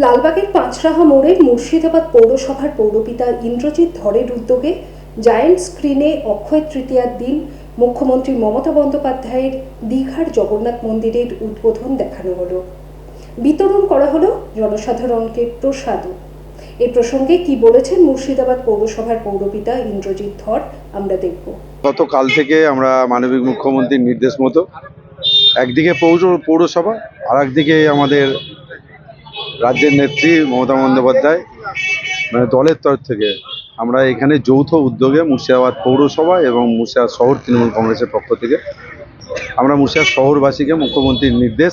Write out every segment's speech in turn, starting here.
লালবাগের পাঁচরাহা মোড়ে মুর্শিদাবাদ পৌরসভার পৌরপিতা ইন্দ্রজিৎ ধরের উদ্যোগে জায়ান্ট স্ক্রিনে অক্ষয় তৃতীয়ার দিন মুখ্যমন্ত্রী মমতা বন্দ্যোপাধ্যায়ের দীঘার জগন্নাথ মন্দিরের উদ্বোধন দেখানো হলো। বিতরণ করা হলো জনসাধারণকে প্রসাদও এ প্রসঙ্গে কি বলেছেন মুর্শিদাবাদ পৌরসভার পৌরপিতা ইন্দ্রজিৎ ধর, আমরা দেখব। গতকাল থেকে আমরা মানবিক মুখ্যমন্ত্রীর নির্দেশ মতো একদিকে পৌর, পৌরসভা আর একদিকে আমাদের রাজ্যের নেত্রী মমতা বন্দ্যোপাধ্যায় মানে দলের তরফ থেকে আমরা এখানে যৌথ উদ্যোগে মুর্শিদাবাদ পৌরসভা এবং মুর্শিদাবাদ শহর তৃণমূল কংগ্রেসের পক্ষ থেকে আমরা মুর্শিদাবাদ শহরবাসীকে মুখ্যমন্ত্রীর নির্দেশ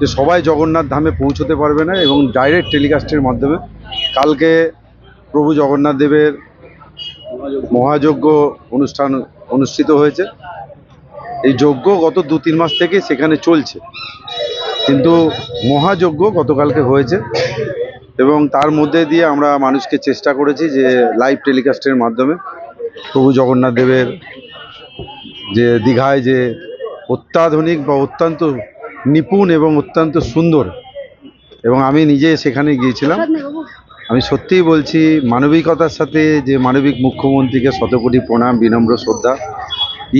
যে সবাই জগন্নাথ ধামে পৌঁছতে পারবে না এবং ডাইরেক্ট টেলিকাস্টের মাধ্যমে কালকে প্রভু জগন্নাথ দেবের মহাযজ্ঞ অনুষ্ঠান অনুষ্ঠিত হয়েছে। এই যজ্ঞ গত দু তিন মাস থেকে সেখানে চলছে। কিন্তু মহাযজ্ঞ গতকালকে হয়েছে এবং তার মধ্যে দিয়ে আমরা মানুষকে চেষ্টা করেছি যে লাইভ টেলিকাস্টের মাধ্যমে প্রভু জগন্নাথ দেবের যে দীঘায় যে অত্যাধুনিক বা অত্যন্ত নিপুণ এবং অত্যন্ত সুন্দর এবং আমি নিজে সেখানে গিয়েছিলাম। আমি সত্যিই বলছি, মানবিকতার সাথে যে মানবিক মুখ্যমন্ত্রীকে শতকোটি প্রণাম, বিনম্র শ্রদ্ধা,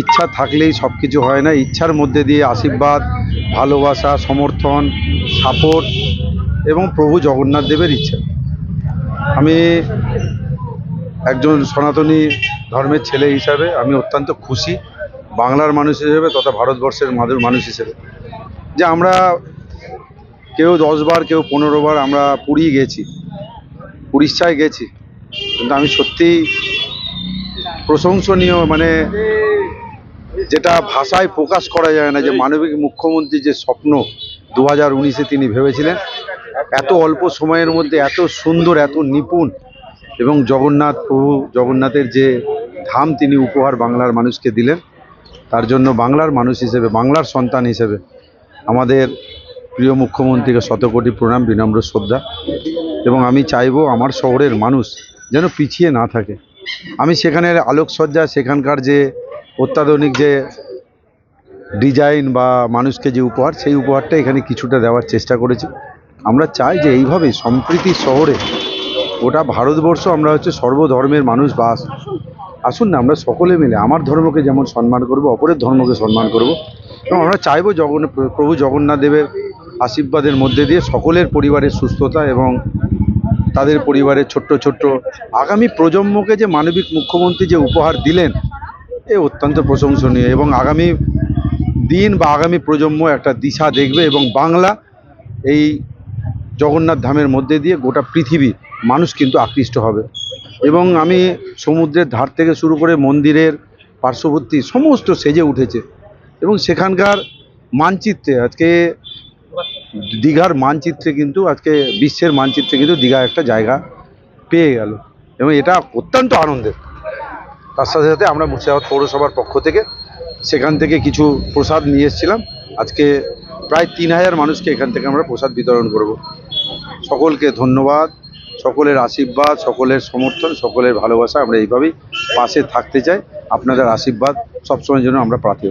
ইচ্ছা থাকলেই সব কিছু হয় না, ইচ্ছার মধ্যে দিয়ে আশীর্বাদ ভালোবাসা, সমর্থন সাপোর্ট এবং প্রভু জগন্নাথ দেবের ইচ্ছা। আমি একজন সনাতনী ধর্মের ছেলে হিসাবে আমি অত্যন্ত খুশি বাংলার মানুষ হিসেবে তথা ভারতবর্ষের মাদুর মানুষ হিসেবে। যে আমরা কেউ দশবার কেউ পনেরো বার আমরা পুরী গেছি, উড়িষ্যায় গেছি। কিন্তু আমি সত্যিই প্রশংসনীয় মানে যেটা ভাষায় প্রকাশ করা যায় না যে মানবিক মুখ্যমন্ত্রী যে স্বপ্ন দু হাজার তিনি ভেবেছিলেন, এত অল্প সময়ের মধ্যে এত সুন্দর, এত নিপুণ এবং জগন্নাথ প্রভু, জগন্নাথের যে ধাম তিনি উপহার বাংলার মানুষকে দিলেন, তার জন্য বাংলার মানুষ হিসেবে, বাংলার সন্তান হিসেবে আমাদের প্রিয় মুখ্যমন্ত্রীকে শতকোটি প্রণাম, বিনম্র শ্রদ্ধা এবং আমি চাইব আমার শহরের মানুষ যেন পিছিয়ে না থাকে। আমি সেখানের আলোকসজ্জা, সেখানকার যে অত্যাধুনিক যে ডিজাইন বা মানুষকে যে উপহার, সেই উপহারটা এখানে কিছুটা দেওয়ার চেষ্টা করেছি। আমরা চাই যে এইভাবে সম্প্রীতি শহরে গোটা ভারতবর্ষ আমরা হচ্ছে সর্বধর্মের মানুষ বাস আসুন না, আমরা সকলে মিলে আমার ধর্মকে যেমন সম্মান করব, অপরের ধর্মকে সম্মান করব। এবং আমরা চাইব জগন, প্রভু জগন্নাথ দেবের আশীর্বাদের মধ্যে দিয়ে সকলের পরিবারের সুস্থতা এবং তাদের পরিবারের ছোট্ট ছোট্ট আগামী প্রজন্মকে যে মানবিক মুখ্যমন্ত্রী যে উপহার দিলেন এ অত্যন্ত প্রশংসনীয় এবং আগামী দিন বা আগামী প্রজন্ম একটা দিশা দেখবে এবং বাংলা এই জগন্নাথ ধামের মধ্যে দিয়ে গোটা পৃথিবী মানুষ কিন্তু আকৃষ্ট হবে। এবং আমি সমুদ্রের ধার থেকে শুরু করে মন্দিরের পার্শ্ববর্তী সমস্ত সেজে উঠেছে এবং সেখানকার মানচিত্রে আজকে দীঘার মানচিত্রে কিন্তু আজকে বিশ্বের মানচিত্রে কিন্তু দীঘা একটা জায়গা পেয়ে গেল এবং এটা অত্যন্ত আনন্দের। তার সাথে সাথে আমরা মুর্শিদাবাদ পৌরসভার পক্ষ থেকে সেখান থেকে কিছু প্রসাদ নিয়ে এসেছিলাম। আজকে প্রায় তিন হাজার মানুষকে এখান থেকে আমরা প্রসাদ বিতরণ করব। সকলকে ধন্যবাদ, সকলের আশীর্বাদ, সকলের সমর্থন, সকলের ভালোবাসা আমরা এইভাবেই পাশে থাকতে চাই। আপনাদের আশীর্বাদ সবসময়ের জন্য আমরা প্রার্থী